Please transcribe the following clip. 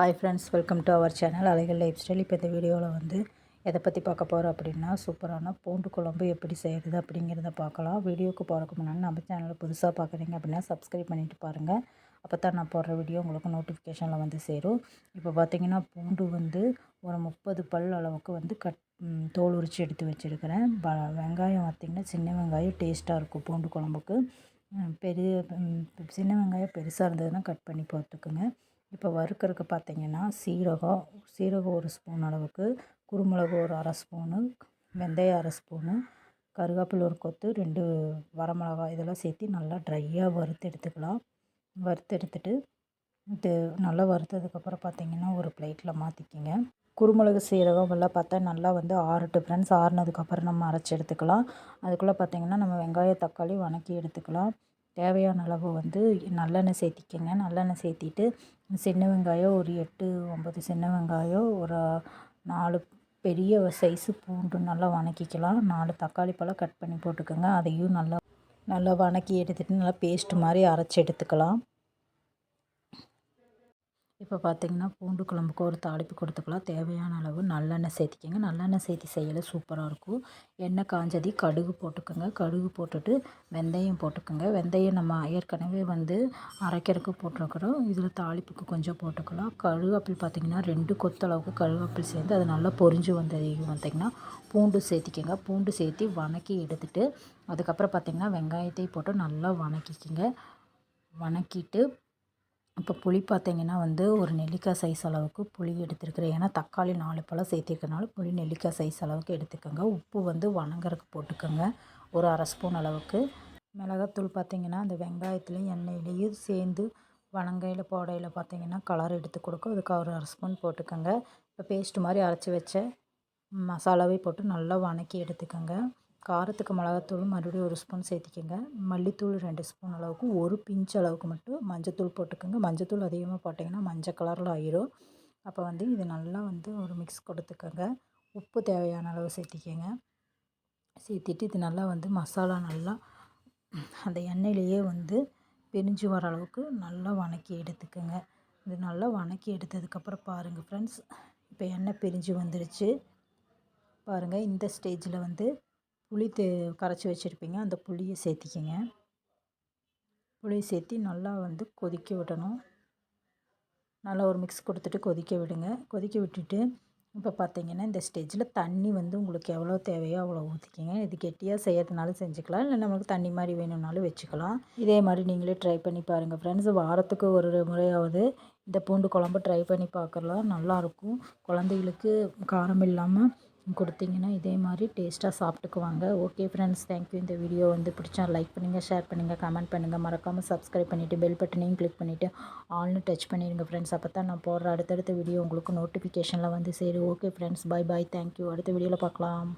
Hi friends welcome to our channel அலைகள் life style இப்போ இந்த வீடியோவில் வந்து எதை பற்றி பார்க்க போகிறோம் அப்படின்னா சூப்பரான பூண்டு குழம்பு எப்படி செய்கிறது அப்படிங்கிறத பார்க்கலாம். வீடியோவுக்கு போகிறக்கு முன்னாடி நம்ம சேனலை புதுசாக பார்க்குறீங்க அப்படின்னா சப்ஸ்கிரைப் பண்ணிவிட்டு பாருங்கள் அப்போ தான் நான் போடுற வீடியோ உங்களுக்கு நோட்டிஃபிகேஷனில் வந்து சேரும். இப்போ பார்த்தீங்கன்னா பூண்டு வந்து ஒரு முப்பது பல் அளவுக்கு வந்து கட் தோல் உரித்து எடுத்து வச்சுருக்கிறேன். ப வெங்காயம் பார்த்திங்கன்னா சின்ன வெங்காயம் டேஸ்ட்டாக இருக்கும் பூண்டு குழம்புக்கு. பெரிய சின்ன வெங்காயம் பெருசாக இருந்ததுன்னா கட் பண்ணி போட்டுக்குங்க. இப்போ வறுக்கிறதுக்கு பார்த்திங்கன்னா சீரகம் சீரகம் ஒரு ஸ்பூன் அளவுக்கு குருமிளகு ஒரு அரை ஸ்பூனு வெந்தயம் அரை ஸ்பூனு கருவேப்பிலை ஒரு கொத்து ரெண்டு வரமிளகா இதெல்லாம் சேர்த்து நல்லா ட்ரையாக வறுத்து எடுத்துக்கலாம். வறுத்து எடுத்துட்டு இது நல்லா வறுத்ததுக்கப்புறம் பார்த்திங்கன்னா ஒரு பிளேட்டில் மாற்றிக்கிங்க குருமிளகு சீரகம் எல்லாம் பார்த்தா நல்லா வந்து ஆறட்டு ஃப்ரெண்ட்ஸ் ஆறுனதுக்கப்புறம் நம்ம அரைச்சி எடுத்துக்கலாம். அதுக்குள்ளே பார்த்திங்கன்னா நம்ம வெங்காயம் தக்காளி வணக்கி எடுத்துக்கலாம். தேவையான அளவு வந்து நல்லெண்ணெய் சேர்த்திக்கங்க. நல்லெண்ணெய் சேர்த்திட்டு சின்ன வெங்காயம் ஒரு எட்டு ஒம்பது சின்ன வெங்காயம் ஒரு நாலு பெரிய சைஸு பூண்டு நல்லா வணக்கிக்கலாம். நாலு தக்காளி பழம் கட் பண்ணி போட்டுக்கோங்க. அதையும் நல்லா நல்லா வணக்கி எடுத்துகிட்டு நல்லா பேஸ்ட் மாதிரி அரைச்சி எடுத்துக்கலாம். இப்போ பார்த்திங்கன்னா பூண்டு குழம்புக்கு ஒரு தாளிப்பு கொடுத்துக்கலாம். தேவையான அளவு நல்லெண்ணெய் சேர்த்திக்கங்க. நல்லெண்ணெய் சேர்த்தி செய்யலை சூப்பராக இருக்கும். எண்ணெய் காஞ்சதி கடுகு போட்டுக்கோங்க. கடுகு போட்டுட்டு வெந்தயம் போட்டுக்கோங்க. வெந்தயம் நம்ம ஏற்கனவே வந்து அரைக்கிறதுக்கு போட்டிருக்கிறோம். இதில் தாளிப்புக்கு கொஞ்சம் போட்டுக்கலாம். கருவேப்பில் பார்த்திங்கன்னா ரெண்டு கொத்தளவுக்கு கருவேப்பில் சேர்ந்து அது நல்லா பொரிஞ்சு வந்தது பார்த்திங்கன்னா பூண்டு சேர்த்திக்கங்க. பூண்டு சேர்த்தி வணக்கி எடுத்துகிட்டு அதுக்கப்புறம் பார்த்திங்கன்னா வெங்காயத்தையும் போட்டு நல்லா வணக்கிக்கிங்க. வணக்கிட்டு இப்போ புளி பார்த்திங்கன்னா வந்து ஒரு நெல்லிக்காய் சைஸ் அளவுக்கு புளி எடுத்துருக்குறேன். ஏன்னா தக்காளி நாலு பழம் சேர்த்திருக்கனால புளி நெல்லிக்காய் சைஸ் அளவுக்கு எடுத்துக்கோங்க. உப்பு வந்து வணங்குறதுக்கு போட்டுக்கோங்க. ஒரு அரை ஸ்பூன் அளவுக்கு. மிளகாத்தூள் பார்த்திங்கன்னா அந்த வெங்காயத்துலேயும் எண்ணெயிலையும் சேர்ந்து வணங்கையில் போடையில் பார்த்திங்கன்னா கலர் எடுத்து கொடுக்கும். அதுக்கு ஒரு அரை ஸ்பூன் போட்டுக்கோங்க. இப்போ பேஸ்ட்டு மாதிரி அரைச்சி வச்ச மசாலாவே போட்டு நல்லா வணக்கி எடுத்துக்கோங்க. காரத்துக்கு மிளகாத்தூள் மறுபடியும் ஒரு ஸ்பூன் சேர்த்திக்கோங்க. மல்லித்தூள் ரெண்டு ஸ்பூன் அளவுக்கு ஒரு பிஞ்ச் அளவுக்கு மட்டும் மஞ்சத்தூள் போட்டுக்கோங்க. மஞ்சத்தூள் அதிகமாக போட்டிங்கன்னா மஞ்சள் கலரில் ஆயிரும். அப்போ வந்து இது நல்லா வந்து ஒரு மிக்ஸ் கொடுத்துக்கோங்க. உப்பு தேவையான அளவு சேர்த்திக்கோங்க. சேர்த்திட்டு இது நல்லா வந்து மசாலா நல்லா அந்த எண்ணெயிலேயே வந்து பிரிஞ்சு வர அளவுக்கு நல்லா வணக்கி எடுத்துக்கோங்க. இது நல்லா வணக்கி எடுத்ததுக்கப்புறம் பாருங்கள் ஃப்ரெண்ட்ஸ் இப்போ எண்ணெய் பிரிஞ்சு வந்துருச்சு. பாருங்கள் இந்த ஸ்டேஜில் வந்து புளி தே கரைச்சி வச்சுருப்பீங்க. அந்த புளியை சேர்த்திக்கிங்க புளியை சேர்த்தி நல்லா வந்து கொதிக்க விடணும். நல்லா ஒரு மிக்ஸ் கொடுத்துட்டு கொதிக்க விடுங்க. கொதிக்க விட்டுட்டு இப்போ பார்த்தீங்கன்னா இந்த ஸ்டேஜில் தண்ணி வந்து உங்களுக்கு எவ்வளோ தேவையோ அவ்வளோ ஊற்றிக்கிங்க இது கெட்டியாக செய்யறதுனாலும் செஞ்சுக்கலாம். இல்லை நம்மளுக்கு தண்ணி மாதிரி வேணும்னாலும் வச்சுக்கலாம். இதே மாதிரி நீங்களே ட்ரை பண்ணி பாருங்கள் ஃப்ரெண்ட்ஸ் வாரத்துக்கு ஒரு முறையாவது இந்த பூண்டு குழம்பு ட்ரை பண்ணி பார்க்கலாம் நல்லாயிருக்கும் குழந்தைகளுக்கு காரம் இல்லாமல் கொடுத்தீங்கன்னா இதே மாதிரி டேஸ்ட்டாக சாப்பிட்டுக்குவாங்க. ஓகே ஃப்ரெண்ட்ஸ் தேங்க்யூ இந்த வீடியோ வந்து பிடிச்சா லைக் பண்ணுங்கள் ஷேர் பண்ணுங்கள் கமெண்ட் பண்ணுங்கள் மறக்காமல் சப்ஸ்கிரைப் பண்ணிவிட்டு பெல் பட்டனையும் கிளிக் பண்ணிவிட்டு ஆல்னு டச் பண்ணிடுங்க ஃப்ரெண்ட்ஸ் அப்போ தான் நான் போடுற அடுத்தடுத்த வீடியோ உங்களுக்கு நோட்டிஃபிகேஷனில் வந்து சரி okay friends bye bye thank you அடுத்த வீடியோவில் பார்க்கலாம்.